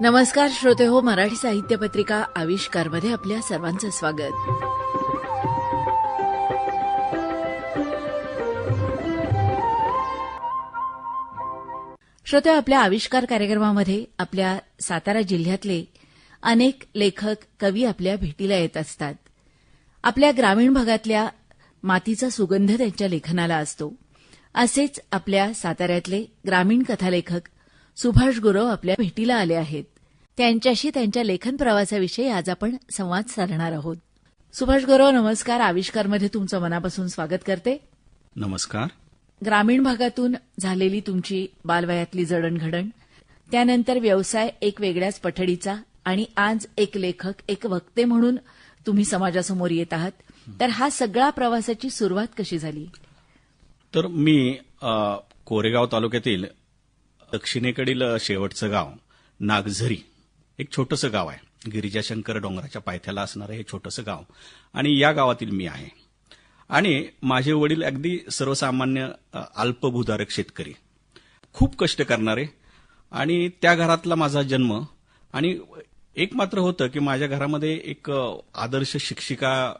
नमस्कार श्रोते हो मराठी साहित्य पत्रिका आविष्कारमध्ये आपल्या सर्वांचं स्वागत. श्रोते हो, आपल्या आविष्कार कार्यक्रमामध्ये आपल्या सातारा जिल्ह्यातले अनेक लेखक कवी आपल्या भेटीला येत असतात. आपल्या ग्रामीण भागातल्या मातीचा सुगंध त्यांच्या लेखनाला असतो. असेच आपल्या साताऱ्यातले ग्रामीण कथालेखक सुभाष गुरव आपल्या भेटीला आले आहेत. त्यांच्याशी त्यांच्या लेखन प्रवासाविषयी आज आपण संवाद साधणार आहोत. सुभाष गुरव नमस्कार. आविष्कारमध्ये तुमचं मनापासून स्वागत करते. नमस्कार. ग्रामीण भागातून झालेली तुमची बालवयातली जडणघडण त्यानंतर व्यवसाय एक वेगळ्याच पठडीचा आणि आज एक लेखक एक वक्ते म्हणून तुम्ही समाजासमोर येत आहात. तर हा सगळा प्रवासाची सुरुवात कशी झाली? तर मी कोरेगाव तालुक्यातील दक्षिणेकडील शेवटचं गाव नागझरी एक छोटंसं गाव आहे. गिरिजाशंकर डोंगराच्या पायथ्याला असणारं हे छोटंसं गाव आणि या गावातील मी आहे. आणि माझे वडील अगदी सर्वसामान्य अल्पभूधारक शेतकरी. खूप कष्ट करणारे आणि त्या घरातला माझा जन्म आणि एक मात्र होतं की माझ्या घरामध्ये एक आदर्श शिक्षिका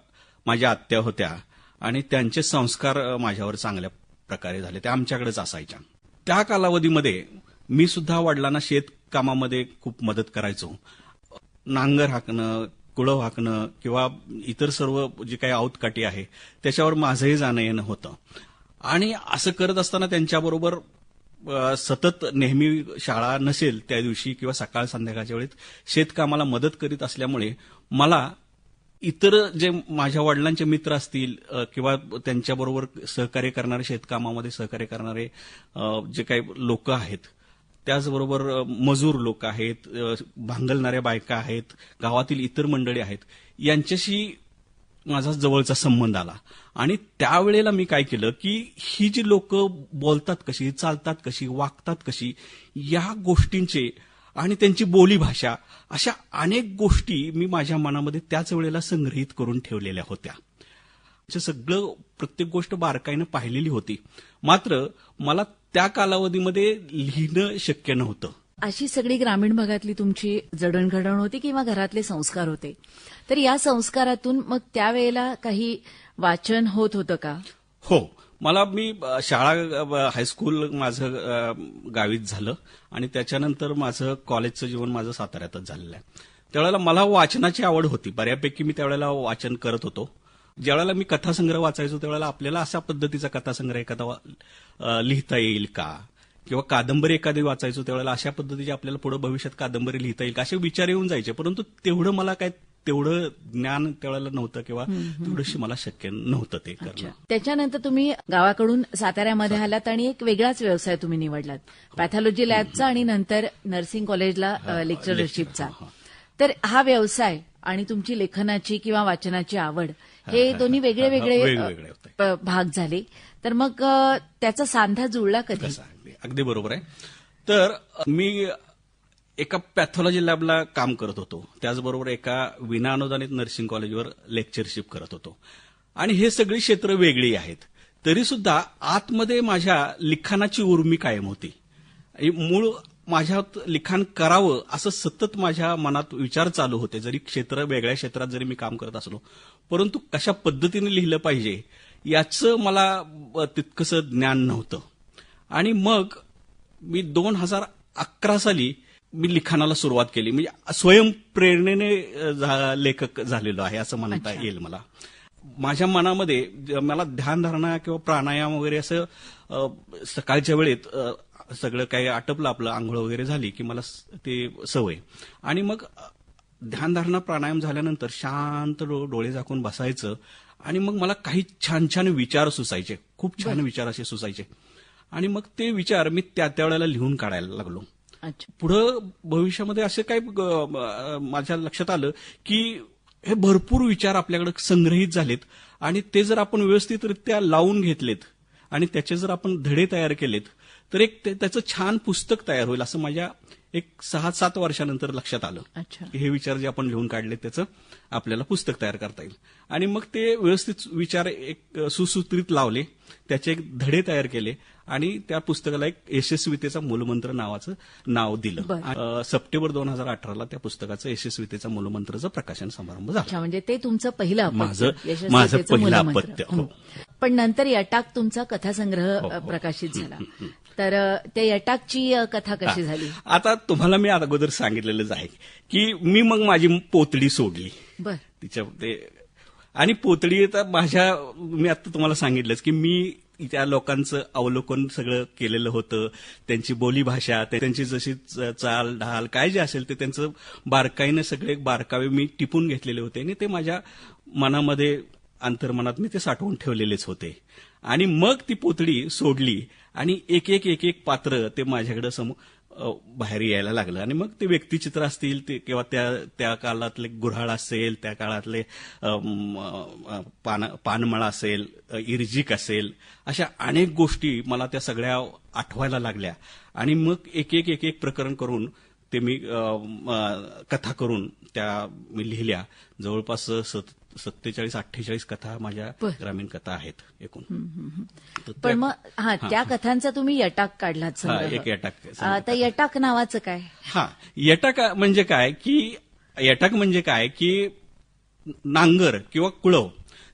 माझ्या आत्या होत्या आणि त्यांचे संस्कार माझ्यावर चांगल्या प्रकारे झाले. त्या आमच्याकडेच असायच्या. त्या कालावधीमध्ये मी सुद्धा वडिलांना शेतकामामध्ये खूप मदत करायचो. नांगर हाकणं कुळव हाकणं किंवा इतर सर्व जे काही आवतकाठी आहे त्याच्यावर माझंही जाणं येणं होतं. आणि असं करत असताना त्यांच्याबरोबर सतत नेहमी शाळा नसेल त्या दिवशी किंवा सकाळ संध्याकाळच्या वेळेत शेतकामाला मदत करीत असल्यामुळे मला इतर जे माझ्या वडिलांचे मित्र असतील किंवा त्यांच्याबरोबर सहकार्य करणारे शेतकामामध्ये सहकार्य करणारे जे काही लोक आहेत त्याचबरोबर मजूर लोक आहेत भांगलणाऱ्या बायका आहेत गावातील इतर मंडळी आहेत यांच्याशी माझा जवळचा संबंध आला. आणि त्यावेळेला मी काय केलं की ही जी लोक बोलतात कशी चालतात कशी वागतात कशी या गोष्टींचे आणि त्यांची बोलीभाषा अशा अनेक गोष्टी मी माझ्या मनामध्ये त्याच वेळेला संग्रहित करून ठेवलेल्या होत्या. सगळं प्रत्येक गोष्ट बारकाईनं पाहिलेली होती. मात्र मला त्या कालावधीमध्ये लिहिणं शक्य नव्हतं. अशी सगळी ग्रामीण भागातली तुमची जडणघडण होती किंवा घरातले संस्कार होते? तर या संस्कारातून मग त्यावेळेला काही वाचन होत होतं का? हो. मला मी शाळा हायस्कूल माझं गावीत झालं आणि त्याच्यानंतर माझं कॉलेजचं जीवन माझं साताऱ्यातच झालेलं आहे. त्यावेळेला मला वाचनाची आवड होती. बऱ्यापैकी मी त्यावेळेला वाचन करत होतो. ज्यावेळेला मी कथासंग्रह वाचायचो त्यावेळेला आपल्याला अशा पद्धतीचा कथासंग्रह एखादा लिहिता येईल का? किंवा कादंबरी एखादी वाचायचो त्यावेळेला अशा पद्धतीची आपल्याला पुढे भविष्यात कादंबरी लिहिता येईल का? असे विचार येऊन जायचे. परंतु तेवढं मला काय तेवढं ज्ञान त्यावेळेला नव्हतं किंवा तेवढंशी मला शक्य नव्हतं ते करणं. त्याच्यानंतर तुम्ही गावाकडून साताऱ्यामध्ये आलात आणि एक वेगळाच व्यवसाय तुम्ही निवडलात. पॅथॉलॉजी लॅबचा आणि नंतर नर्सिंग कॉलेजला लेक्चरशिपचा तर हा व्यवसाय आणि तुमची लेखनाची किंवा वाचनाची आवड हे दोन्ही वेगळे वेगळे भाग झाले. तर मग त्याचा सांधा जुळला कधी? अगदी बरोबर आहे. तर मी एका पॅथॉलॉजी लॅबला काम करत होतो. त्याचबरोबर एका विनाअनुदानित नर्सिंग कॉलेजवर लेक्चरशिप करत होतो. आणि हे सगळी क्षेत्र वेगळी आहेत. तरी सुद्धा आतमध्ये माझ्या लिखाणाची उर्मी कायम होती. मूळ माझ्यात लिखाण करावं असं सतत माझ्या मनात विचार चालू होते. जरी क्षेत्र वेगळ्या क्षेत्रात जरी मी काम करत असलो परंतु कशा पद्धतीने लिहिलं पाहिजे याचं मला तितकंसं ज्ञान नव्हतं. आणि मग मी दोन हजार अकरा साली मी लिखाणाला सुरुवात केली. म्हणजे स्वयंप्रेरणेने लेखक झालेलो आहे असं म्हणता येईल मला. माझ्या मनामध्ये मला ध्यानधारणा किंवा प्राणायाम वगैरे असं सकाळच्या वेळेत सगळं काही आटपलं आपलं आंघोळ वगैरे झाली की मला ते सवय. आणि मग ध्यानधारणा प्राणायाम झाल्यानंतर शांत डोळे झाकून बसायचं आणि मग मला काही छान छान विचार सुचायचे. खूप छान विचार असे सुचायचे. आणि मग ते विचार मी त्या त्या वेळेला लिहून काढायला लागलो. पुढं भविष्यामध्ये असं काय माझ्या लक्षात आलं की हे भरपूर विचार आपल्याकडे संग्रहित झालेत आणि ते जर आपण व्यवस्थितरित्या लावून घेतलेत आणि त्याचे जर आपण धडे तयार केलेत तर एक त्याचं छान पुस्तक तयार होईल असं माझ्या एक सहा सात वर्षानंतर लक्षात आलं की हे विचार जे आपण लिहून काढले त्याचं आपल्याला पुस्तक तयार करता येईल आणि मग ते व्यवस्थित विचार एक सुसूत्रित लावले त्याचे एक धडे तयार केले आणि त्या पुस्तकाला एक यशस्वीतेचा मूलमंत्र नावाचं नाव दिलं सप्टेंबर दोन हजार अठराला त्या पुस्तकाचं यशस्वीतेचा मूलमंत्रचं प्रकाशन समारंभ झाला म्हणजे ते तुमचं पहिलं माझं- माझं पहिलं. अपत्य. हं. पण नंतर यटाक तुमचा कथासंग्रह हो, हो. प्रकाशित झाला. तर त्या यटाकची कथा कशी झाली? आता तुम्हाला मी अगोदर सांगितलेलंच आहे की मी मग माझी पोतडी सोडली. बर. तिच्या ते आणि पोतडी तर माझ्या मी आता तुम्हाला सांगितलंच की मी त्या लोकांचं अवलोकन सगळं केलेलं होतं. त्यांची बोलीभाषा त्यांची जशी चाल ढाल काय जे असेल ते त्यांचं बारकाईनं सगळे बारकावे मी टिपून घेतलेले होते. आणि ते माझ्या मनामध्ये अंतर्मनात मी ते साठवून ठेवलेलेच होते. आणि मग ती पोतडी सोडली आणि एक एक एक एक पात्र ते माझ्याकडे समोर बाहेर यायला लागलं. आणि मग ते व्यक्तिचित्र असतील ते किंवा त्या त्या काळातले गुऱ्हाळ असेल त्या काळातले पान पानमळा असेल इर्जिक असेल अशा अनेक गोष्टी मला त्या सगळ्या आठवायला लागल्या. आणि मग एक एक एक एक प्रकरण करून ते मी कथा करून त्या मी लिहिल्या. जवळपास सत- सत्तेचाळीस अठ्ठेचाळीस कथा माझ्या. ग्रामीण कथा आहेत एकूण. पण मग हा त्या कथांचा तुम्ही यटाक काढलात संग्रह. एक यटाक तर यटाक नावाचं काय? हा यटाक म्हणजे काय की यटाक म्हणजे काय की नांगर किंवा कुळव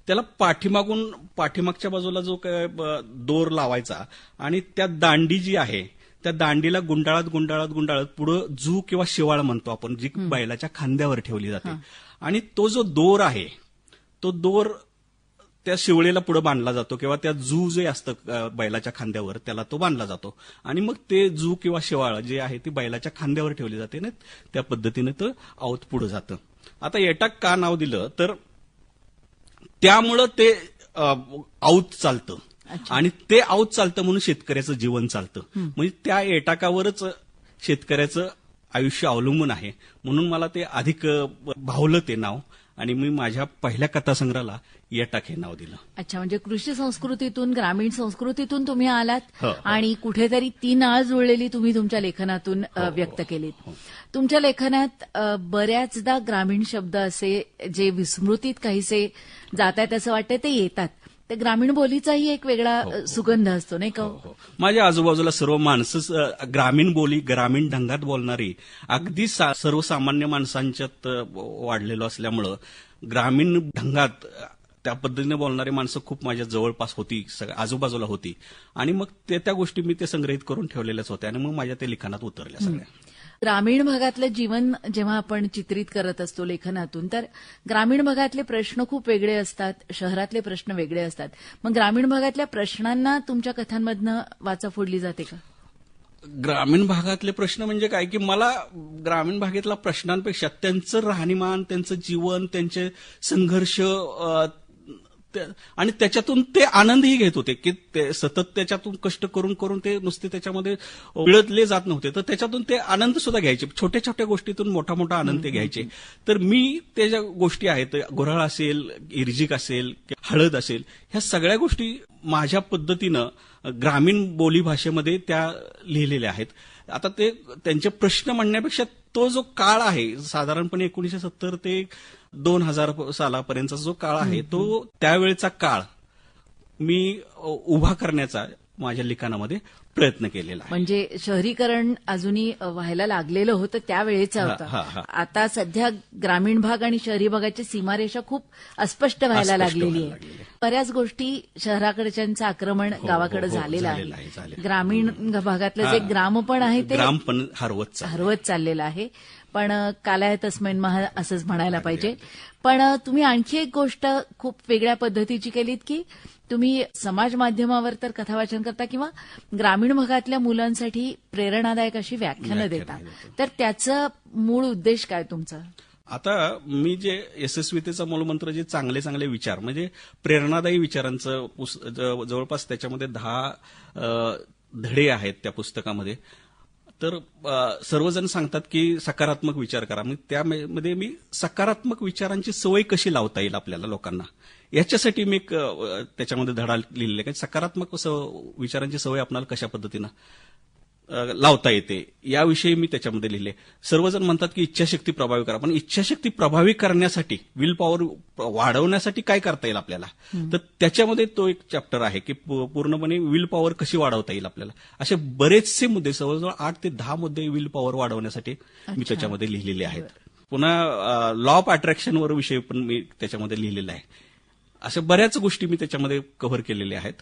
त्याला पाठीमागून पाठीमागच्या बाजूला जो काय दोर लावायचा आणि त्या दांडी जी आहे त्या दांडीला गुंडाळत गुंडाळत गुंडाळत पुढं जू किंवा शिवाळ म्हणतो आपण जी बैलाच्या खांद्यावर ठेवली जाते. आणि तो जो दोर आहे तो दोर त्या शिवळीला पुढे बांधला जातो किंवा त्या जू जे असतं बैलाच्या खांद्यावर त्याला तो बांधला जातो. आणि मग ते जू किंवा शिवाळ जे आहे ती बैलाच्या खांद्यावर ठेवली जाते ना त्या पद्धतीने तर आवत पुढे जातं. आता येटाक का नाव दिलं तर त्यामुळं ते आऊत चालतं. आणि ते आऊत चालतं म्हणून शेतकऱ्याचं जीवन चालतं. म्हणजे त्या एटाकावरच शेतकऱ्याचं आयुष्य अवलंबून आहे. म्हणून मला ते अधिक भावलं ते नाव. आणि मी माझ्या पहिल्या कथासंग्रहाला यटाक हे नाव दिलं. अच्छा म्हणजे कृषी संस्कृतीतून ग्रामीण संस्कृतीतून तुम्ही आलात हो, हो. आणि कुठेतरी ती नाळ जुळलेली तुम्ही तुमच्या लेखनातून हो, व्यक्त केलीत. तुमच्या लेखनात बऱ्याचदा ग्रामीण शब्द असे जे विस्मृतीत काहीसे जात आहेत असं वाटतं ते येतात. ते ग्रामीण बोलीचाही एक वेगळा अ, सुगंध असतो नाही का? हो. माझ्या आजूबाजूला सर्व माणसं ग्रामीण बोली ग्रामीण ढंगात बोलणारी अगदी सर्वसामान्य माणसांच्यात वाढलेलो असल्यामुळं ग्रामीण ढंगात त्या पद्धतीने बोलणारी माणसं खूप माझ्या जवळपास होती आजूबाजूला होती. आणि मग ते त्या गोष्टी मी ते संग्रहित करून ठेवलेल्याच होत्या आणि मग माझ्या ते लिखाणात उतरल्या सगळ्या. ग्रामीण भागातलं जीवन जेव्हा आपण चित्रित करत असतो लेखनातून तर ग्रामीण भागातले प्रश्न खूप वेगळे असतात शहरातले प्रश्न वेगळे असतात. मग ग्रामीण भागातल्या प्रश्नांना तुमच्या कथांमधनं वाचा फोडली जाते का? ग्रामीण भागातले प्रश्न म्हणजे काय? की मला ग्रामीण भागातल्या प्रश्नांपेक्षा त्यांचं राहणीमान त्यांचं जीवन त्यांचे संघर्ष आणि त्याच्यातून ते आनंदही घेत होते की ते सतत त्याच्यातून कष्ट करून करून ते नुसते त्याच्यामध्ये पिळतले जात नव्हते. तर त्याच्यातून ते आनंद सुद्धा घ्यायचे. छोट्या छोट्या गोष्टीतून मोठा मोठा आनंद ते घ्यायचे. तर मी त्या ज्या गोष्टी आहेत गुऱ्हाळ असेल इर्जिक असेल हळद असेल. ह्या सगळ्या गोष्टी माझ्या पद्धतीनं ग्रामीण बोलीभाषेमध्ये त्या लिहिलेल्या आहेत. आता ते त्यांचे प्रश्न म्हणण्यापेक्षा तो जो काळ आहे साधारणपणे एकोणीशे सत्तर ते दोन हजार सालापर्यंतचा जो काळ आहे तो त्यावेळचा काळ मी उभा करण्याचा माझ्या लिखाणामध्ये प्रयत्न केलेला म्हणजे शहरीकरण अजूनही व्हायला लागलेलं होतं त्यावेळेचं हा, हा, होतं. हा. आता सध्या ग्रामीण भाग आणि शहरी भागाची सीमारेषा खूप अस्पष्ट व्हायला लागलेली आहे. बऱ्याच गोष्टी शहराकडच्यांचं आक्रमण हो, गावाकडे हो, झालेलं आहे. ग्रामीण भागातलं हा. जे ग्रामपण आहे ते ग्राम पण हरवत. हरवत चाललेलं आहे. पण कालाय तस्मैन महा असंच म्हणायला पाहिजे. पण तुम्ही आणखी एक गोष्ट खूप वेगळ्या पद्धतीची केलीत की तुम्ही समाज माध्यमावर तर कथावाचन करता किंवा ग्रामीण भागातल्या मुलांसाठी प्रेरणादायक अशी व्याख्यानं देता. तर त्याचं मूळ उद्देश काय तुमचा? आता मी जे यशस्वीतेचा मूलमंत्र जे चांगले चांगले विचार म्हणजे प्रेरणादायी विचारांचं जवळपास त्याच्यामध्ये दहा धडे आहेत त्या पुस्तकामध्ये. तर सर्वजण सांगतात की सकारात्मक विचार करा. मग त्यामध्ये मी सकारात्मक विचारांची सवय कशी लावता येईल आपल्याला लोकांना? याच्यासाठी मी एक त्याच्यामध्ये धडा लिहिलेला आहे. की सकारात्मक विचारांची सवय आपल्याला कशा पद्धतीनं लावता येते याविषयी मी त्याच्यामध्ये लिहिले सर्वजण म्हणतात की इच्छाशक्ती प्रभावी करा. पण इच्छाशक्ती प्रभावी करण्यासाठी विल पॉवर वाढवण्यासाठी काय करता येईल आपल्याला? तर त्याच्यामध्ये तो एक चॅप्टर आहे की पूर्णपणे विल पॉवर कशी वाढवता येईल आपल्याला? असे बरेचसे मुद्दे जवळजवळ आठ ते दहा मुद्दे विल पॉवर वाढवण्यासाठी मी त्याच्यामध्ये लिहिलेले आहेत. पुन्हा लॉ ऑफ अट्रॅक्शनवर विषय पण मी त्याच्यामध्ये लिहिलेला आहे. अशा बऱ्याच गोष्टी मी त्याच्यामध्ये कव्हर केलेल्या आहेत.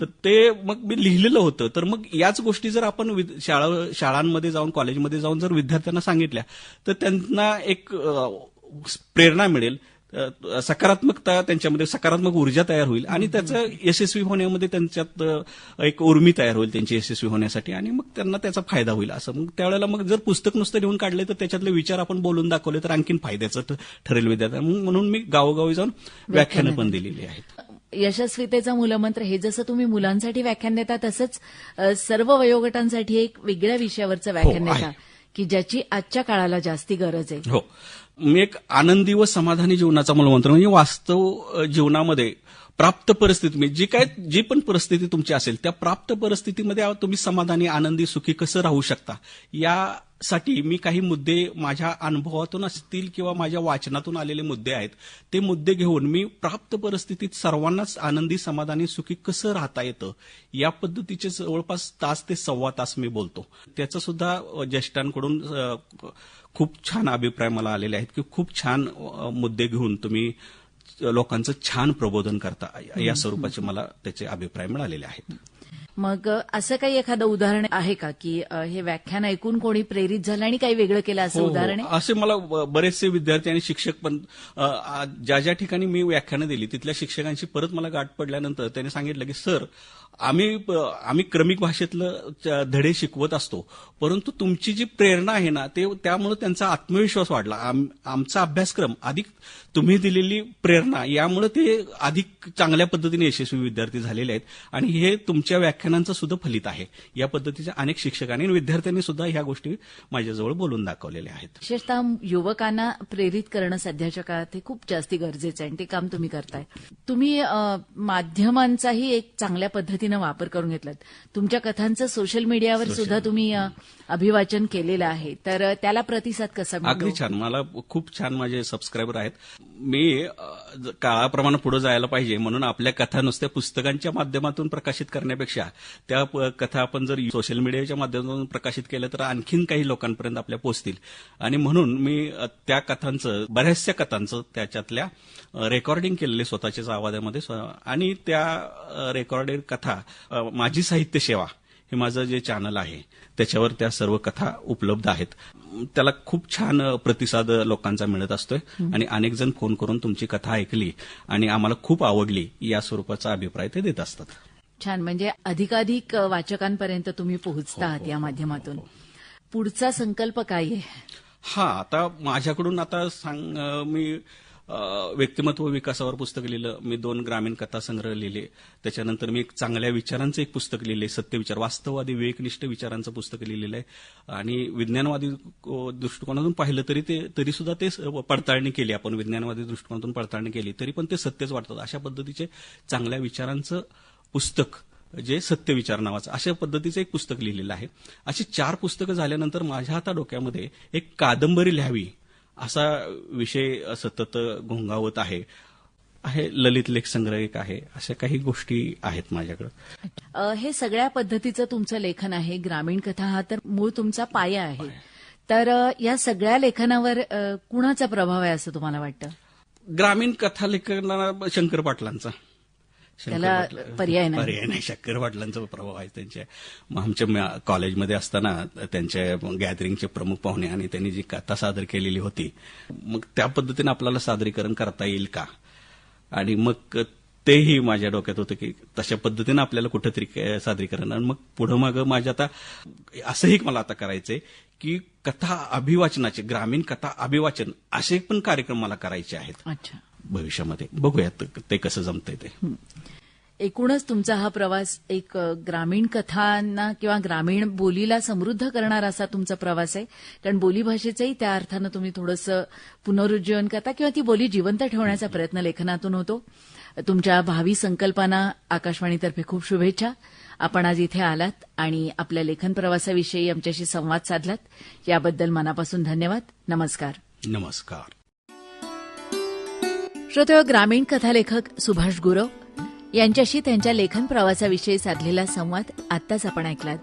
तर ते मग मी लिहिलेलं होतं. तर मग याच गोष्टी जर आपण शाळा शाळांमध्ये जाऊन कॉलेजमध्ये जाऊन जर विद्यार्थ्यांना सांगितल्या तर त्यांना एक प्रेरणा मिळेल. सकारात्मकता त्यांच्यामध्ये सकारात्मक ऊर्जा तयार होईल आणि त्याचं यशस्वी होण्यामध्ये त्यांच्यात एक उर्मी तयार होईल त्यांची यशस्वी होण्यासाठी आणि मग त्यांना त्याचा फायदा होईल असं. मग त्यावेळेला मग जर पुस्तक नुसतं लिहून काढले तर त्याच्यातले विचार आपण बोलून दाखवले तर आणखीन फायद्याचं ठरेल विद्यार्थ्यांना म्हणून मी गावोगावी जाऊन व्याख्यानं पण दिलेली आहेत. यशस्वीतेचा मूलमंत्र हे जसं तुम्ही मुलांसाठी व्याख्यान देता तसंच सर्व वयोगटांसाठी एक वेगळ्या विषयावरचं व्याख्यान हो. देता. की ज्याची आजच्या काळाला जास्ती गरज आहे. हो. मी एक आनंदी व समाधानी जीवनाचा मूलमंत्र म्हणजे वास्तव जीवनामध्ये प्राप्त परिस्थिती म्हणजे जी काय जी पण परिस्थिती तुमची असेल त्या प्राप्त परिस्थितीमध्ये तुम्ही समाधानी आनंदी सुखी कसं राहू शकता? या यासाठी मी काही मुद्दे माझ्या अनुभवातून असतील किंवा माझ्या वाचनातून आलेले मुद्दे आहेत ते मुद्दे घेऊन मी प्राप्त परिस्थितीत सर्वांनाच आनंदी समाधानी सुखी कसं राहता येतं या पद्धतीचे जवळपास तास ते सव्वा तास मी बोलतो. त्याचं सुद्धा ज्येष्ठांकडून खूप छान अभिप्राय मला आलेले आहेत की खूप छान मुद्दे घेऊन तुम्ही लोकांचं छान प्रबोधन करता या स्वरूपाचे मला त्याचे अभिप्राय मिळालेले आहेत. मग असं काही एखादं उदाहरण आहे का की हे व्याख्यान ऐकून कोणी प्रेरित झालं आणि काही वेगळं केलं असं हो, उदाहरण आहे हो. असे मला बरेचसे विद्यार्थी आणि शिक्षक पण ज्या ज्या ठिकाणी मी व्याख्यानं दिली तिथल्या शिक्षकांशी परत मला गाठ पडल्यानंतर त्यांनी सांगितलं की सर आम्ही प- आम्ही क्रमिक भाषेतलं च- धडे शिकवत असतो. परंतु तुमची जी प्रेरणा आहे ना ते त्यामुळे त्यांचा आत्मविश्वास वाढला. आम- आमचा अभ्यासक्रम अधिक तुम्ही दिलेली प्रेरणा यामुळे ते अधिक चांगल्या पद्धतीने यशस्वी विद्यार्थी झालेले आहेत. आणि हे तुमच्या व्याख्यानांचं सुद्धा फलित आहे. या पद्धतीच्या अनेक शिक्षकांनी आणि विद्यार्थ्यांनी सुद्धा ह्या गोष्टी माझ्याजवळ बोलून दाखवलेल्या आहेत. विशेषतः युवकांना प्रेरित करणं सध्याच्या काळात हे खूप जास्ती गरजेचं आहे आणि ते काम तुम्ही करताय. तुम्ही माध्यमांचाही एक चांगल्या पद्धतीने वापर करून घेतलात. तुमच्या कथांचं सोशल मीडियावर सुद्धा तुम्ही अभिवाचन केलेलं आहे. तर त्याला प्रतिसाद कसा अगदी छान. मला खूप छान माझे सबस्क्रायबर आहेत. मी काळाप्रमाणे पुढे जायला पाहिजे. म्हणून आपल्या कथा नुसत्या पुस्तकांच्या माध्यमातून प्रकाशित करण्यापेक्षा त्या कथा आपण जर सोशल मीडियाच्या माध्यमातून प्रकाशित केल्या तर आणखीन काही लोकांपर्यंत आपल्या पोहोचतील. आणि म्हणून मी त्या कथांचं बऱ्याचशा कथांचं त्याच्यातल्या रेकॉर्डिंग केलेले स्वतःच्याच आवाजामध्ये. आणि त्या रेकॉर्डेड कथा अ, माझी साहित्य सेवा हे माझं जे चॅनल आहे त्याच्यावर त्या सर्व कथा उपलब्ध आहेत. त्याला खूप छान प्रतिसाद लोकांचा मिळत असतोय आणि अनेक जण फोन करून तुमची कथा ऐकली आणि आम्हाला खूप आवडली या स्वरूपाचा अभिप्राय ते देत असतात. छान. म्हणजे अधिकाधिक वाचकांपर्यंत तुम्ही पोहोचता आहात या माध्यमातून. पुढचा संकल्प काय आहे? हा आता माझ्याकडून आता सांग मी व्यक्तिमत्व विकासावर पुस्तक लिहिलं. मी दोन ग्रामीण कथा संग्रह लिहिले. त्याच्यानंतर मी एक चांगल्या विचारांचं एक पुस्तक लिहिले. सत्यविचार वास्तववादी विवेकनिष्ठ विचारांचं पुस्तक लिहिलेलं आहे. आणि विज्ञानवादी दृष्टिकोनातून पाहिलं तरी ते तरी सुद्धा ते स- पडताळणी केली. आपण विज्ञानवादी दृष्टिकोनातून पडताळणी केली. तरी पण ते सत्यच वाटतात. अशा पद्धतीचे चांगल्या विचारांचं पुस्तक जे सत्यविचार नावाचं अशा पद्धतीचं एक पुस्तक लिहिलेलं आहे. अशी चार पुस्तकं झाल्यानंतर माझ्या आता डोक्यामध्ये एक कादंबरी लिहावी. असा विषय सतत घोंगावत आहे. आहे ललित लेख संग्रह एक आहे अशा काही गोष्टी आहेत माझ्याकडे. हे सगळ्या पद्धतीचं तुमचं लेखन आहे ग्रामीण कथा हा तर मूळ तुमचा पाया आहे. तर या सगळ्या लेखनावर कुणाचा प्रभाव आहे असं तुम्हाला वाटतं? ग्रामीण कथा लेखनाला शंकर पाटलांचा. त्याला पर्याय नाही. पर्याय नाही. शंकर पाटलांचा प्रभाव आहे त्यांच्या मग आमच्या कॉलेजमध्ये असताना त्यांच्या गॅदरिंगचे प्रमुख पाहुणे आणि त्यांनी जी कथा सादर केलेली होती मग त्या पद्धतीने आपल्याला सादरीकरण करता येईल का? आणि मग तेही माझ्या डोक्यात होतं की तशा पद्धतीनं आपल्याला कुठेतरी सादरीकरण आणि मग पुढं मागं माझ्या आता असंही मला आता करायचंय की कथा अभिवाचनाचे ग्रामीण कथा अभिवाचन असे पण कार्यक्रम मला करायचे आहेत. अच्छा. भविष्यामध्ये. बघूयात ते कसं जमतंय ते. एकूणच तुमचा हा प्रवास एक ग्रामीण कथांना किंवा ग्रामीण बोलीला समृद्ध करणारा असा तुमचा प्रवास आहे. कारण बोलीभाषेचंही त्या अर्थानं तुम्ही थोडंसं पुनरुज्जीवन करता किंवा ती बोली जिवंत ठेवण्याचा प्रयत्न लेखनातून होतो. तुमच्या भावी संकल्पना आकाशवाणीतर्फे खूप शुभेच्छा. आपण आज इथे आलात आणि आपल्या लेखन प्रवासाविषयी आमच्याशी संवाद साधलात. याबद्दल मनापासून धन्यवाद. नमस्कार. नमस्कार. श्रोतेव हो, ग्रामीण कथालेखक सुभाष गुरव यांच्याशी त्यांच्या लेखन प्रवासाविषयी साधलेला संवाद आत्ताच आपण ऐकलात.